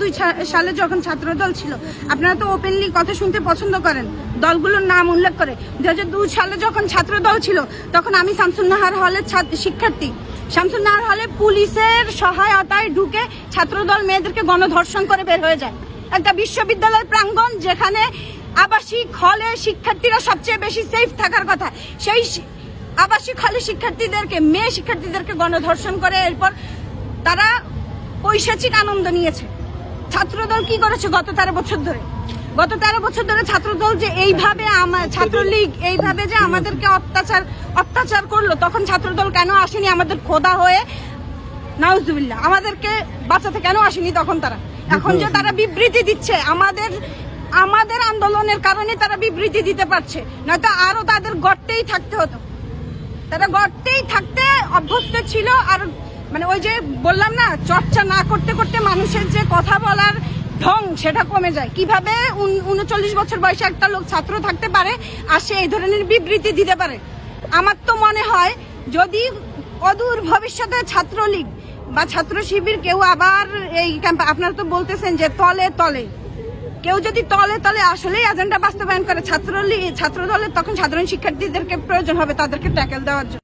দুই সালে যখন ছাত্রদল ছিল, আপনারা তো ওপেনলি কথা শুনতে পছন্দ করেন, দলগুলোর নাম উল্লেখ করে। দু হাজার দুই সালে যখন ছাত্রদল ছিল, তখন আমি শামসুন্নাহার হলের শিক্ষার্থী। শামসুন্নাহার হলে পুলিশের সহায়তায় ঢুকে ছাত্রদল মেয়েদেরকে গণধর্ষণ করে বের হয়ে যায়। একটা বিশ্ববিদ্যালয়ের প্রাঙ্গণ যেখানে আবাসিক হলে শিক্ষার্থীরা সবচেয়ে বেশি সেফ থাকার কথা। সেই আবাসিক হলে শিক্ষার্থীদেরকে, মেয়ে শিক্ষার্থীদেরকে গণধর্ষণ করে এরপর তারা পৈশাচিক আনন্দ নিয়েছে। ছাত্রদল কি করেছে গত তেরো বছর ধরে? গত তেরো বছর ধরে ছাত্রদল যে এইভাবে ছাত্রলীগ এইভাবে যে আমাদেরকে অত্যাচার অত্যাচার করল, তখন ছাত্রদল কেন আসেনি? আমাদের খোদা হয়ে নাউজুবিল্লাহ, আমাদেরকে বাঁচাতে কেন আসেনি তখন তারা? এখন যে তারা বিবৃতি দিচ্ছে, আমাদের আমাদের আন্দোলনের কারণে তারা বিবৃতি দিতে পারছে। নয়তো আরও তাদের গর্তেই থাকতে হতো। তারা গর্তেই থাকতে অভ্যস্ত ছিল আর মানে ওই যে বললাম না, চর্চা না করতে করতে মানুষের যে কথা বলার ঢং সেটা কমে যায়। কীভাবে উনচল্লিশ বছর বয়সে একটা লোক ছাত্র থাকতে পারে আর সে এই ধরনের বিবৃতি দিতে পারে? আমার তো মনে হয় যদি অদূর ভবিষ্যতে ছাত্রলীগ বা ছাত্র শিবির কেউ আবার এই ক্যাম্পে আপনারা তো বলতেছেন যে তলে তলে। কেউ যদি তলে তলে আসলেই এজেন্ডা বাস্তবায়ন করে ছাত্রলীগ ছাত্র দলের তখন সাধারণ শিক্ষার্থীদেরকে প্রয়োজন হবে তাদেরকে ট্যাকেল দেওয়ার জন্য।